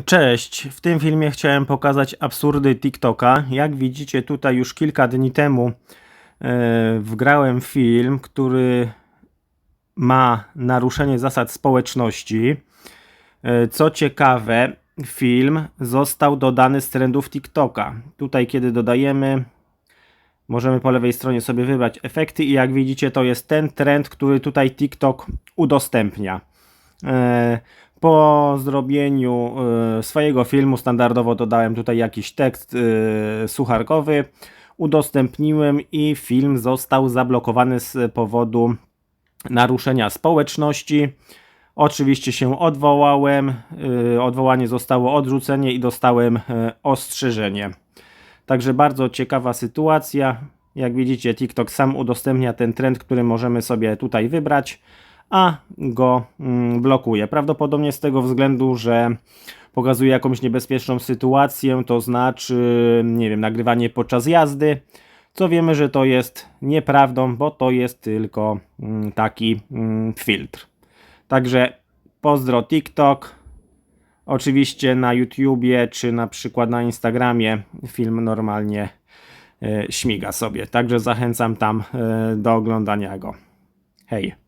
Cześć, w tym filmie chciałem pokazać absurdy TikToka. Jak widzicie tutaj już kilka dni temu e, wgrałem film, który ma naruszenie zasad społeczności. E, co ciekawe, film został dodany z trendów TikToka. Tutaj kiedy dodajemy, możemy po lewej stronie sobie wybrać efekty i jak widzicie to jest ten trend, który tutaj TikTok udostępnia. E, Po zrobieniu e, swojego filmu standardowo dodałem tutaj jakiś tekst e, sucharkowy, udostępniłem i film został zablokowany z powodu naruszenia społeczności. Oczywiście się odwołałem, e, odwołanie zostało odrzucenie i dostałem ostrzeżenie. Także bardzo ciekawa sytuacja. Jak widzicie, TikTok sam udostępnia ten trend, który możemy sobie tutaj wybrać, a go mm, blokuje. Prawdopodobnie z tego względu, że pokazuje jakąś niebezpieczną sytuację, to znaczy, nie wiem, nagrywanie podczas jazdy, co wiemy, że to jest nieprawdą, bo to jest tylko mm, taki mm, filtr. Także pozdro TikTok. Oczywiście na YouTubie czy na przykład na Instagramie film normalnie e, śmiga sobie. Także zachęcam tam e, do oglądania go. Hej.